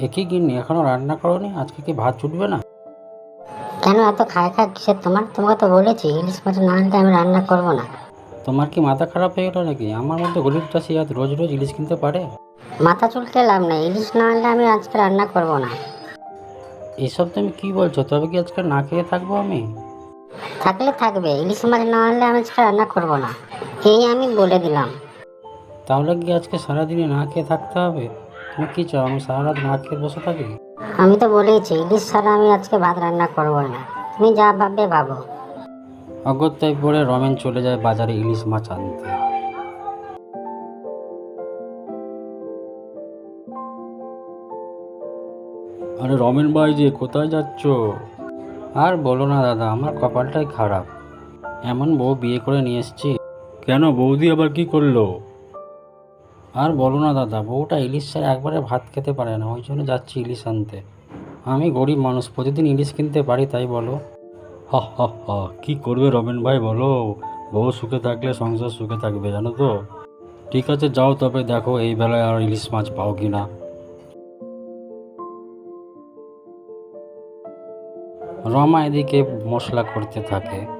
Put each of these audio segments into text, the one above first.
একই গিন্নি এখনও রান্না করনি? আজকে কি ভাত ছুটবে না? কেন এত খায় খায় কিসের? তোমার তোমাকে তো বলেছি ইলিশ মাছ না আনলে আমি রান্না করব না। তোমার কি মাথা খারাপ হয়ে গেল নাকি? আমার মধ্যে গরিব চাষি আজ রোজ রোজ ইলিশ কিনতে পারে। মাথা চুলকে লাভ নেই ইলিশ না আনলে আমি আজকে রান্না করব না। এসব তুমি কি বলছো? তবে কি আজকে না খেয়ে থাকব আমি? থাকলে থাকবে ইলিশ মাছ না আনলে আমি আজকে রান্না করব না। এই আমি বলে দিলাম। তাহলে কি আজকে সারাদিনে না খেয়ে থাকতে হবে? তুমি কি চাও আমি সারা রাত না খেয়ে বসে থাকি? আমি তো বলেইছি ইলিশ ছাড়া আমি আজকে ভাত রান্না করব না। তুমি যা ভাববে ভাবো। অগত্যায় পরে রমেন চলে যায় বাজারে ইলিশ মাছ আনতে। আরে রমেন ভাই যে কোথায় যাচ্ছ? আর বলো না দাদা আমার কপালটাই খারাপ। এমন বউ বিয়ে করে নিয়ে এসেছি। কেন? বৌদি আবার কি করল? আর বলো না দাদা, বউটা ইলিশ ছাড়া একবারে ভাত খেতে পারে না, ওই জন্য যাচ্ছি ইলিশ আনতে। আমি গরিব মানুষ, প্রতিদিন ইলিশ কিনতে পারি, তাই বলো। হা, হ, হা, কি করবে রমেন ভাই, বলো। বউ সুখে থাকলে সংসার সুখে থাকবে, জানো তো। ঠিক আছে, যাও, তবে দেখো এই বেলায় আর ইলিশ মাছ পাও কি না রমা এদিকে মশলা করতে থাকে।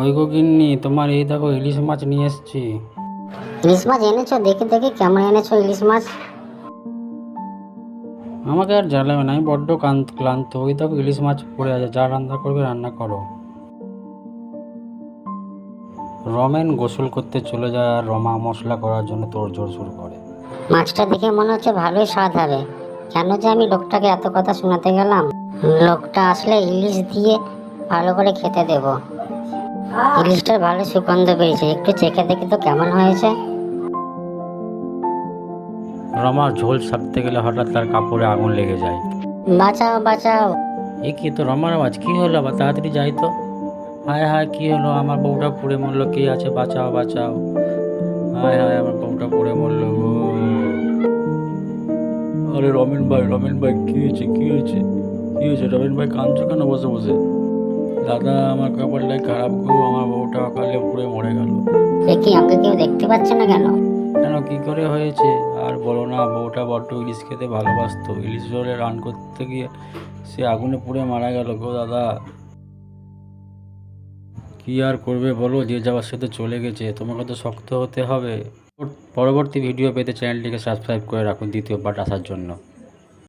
ওই গো গিন্নি তোমার এই দেখো ইলিশ মাছ নিয়ে এসেছি। ইলিশ মাছ এনেছো? দেখে দেখে কেমন এনেছো ইলিশ মাছ? আমাকে আর জ্বালাবে না আমি বড্ড ক্লান্ত ওই দেখো ইলিশ মাছ পড়ে আছে যা রান্না করবে রান্না করো। রমেন গোসল করতে চলে যায় আর রমা মশলা করার জন্য তোর তোড়জোড় শুরু করে। মাছটা দেখে মনে হচ্ছে ভালোই স্বাদ হবে। কেন যে আমি লোকটাকে এত কথা শোনাতে গেলাম? লোকটা আসলে ইলিশ দিয়ে ভালো করে খেতে দেব। ইলিশটার ভালো সুগন্ধ পেয়েছে। একটু চেখে দেখি তো কেমন হয়েছে। রমা ঝোল ছাড়তে গেলে হঠাৎ তার কাপড়ে আগুন লেগে যায়। বাঁচাও বাঁচাও। এ কি তো রমার আওয়াজ? কি হলো আবার? তাড়াতাড়ি যাই তো। হায় হায় কি হলো? আমার বউটা পুড়ে মরলো। কে আছে? বাঁচাও বাঁচাও। হায় হায় আমার বউটা পুড়ে মরলো আরে রমেন ভাই রমেন ভাই কি হয়েছে? কি হয়েছে? কি হয়েছে? রমেন ভাই কাঁদছো কেন? বসে বসে। দাদা আমার কপালটাই খারাপ গো আমার বউটা অকালে পুড়ে মরে গেল। এ কি আমাকে কেউ দেখতে পাচ্ছে না কেন? কেন কি করে হয়েছে? আর বলো না বউটা বড্ড ইলিশ খেতে ভালোবাসতো। ইলিশ ঝোলে রান করতে গিয়ে সে আগুনে পুড়ে মারা গেল গো দাদা। কি আর করবে বলো যে যাওয়ার সাথে চলে গেছে। তোমাকে তো শক্ত হতে হবে। পরবর্তী ভিডিও পেতে চ্যানেলটিকে সাবস্ক্রাইব করে রাখুন দ্বিতীয় পার্ট আসার জন্য।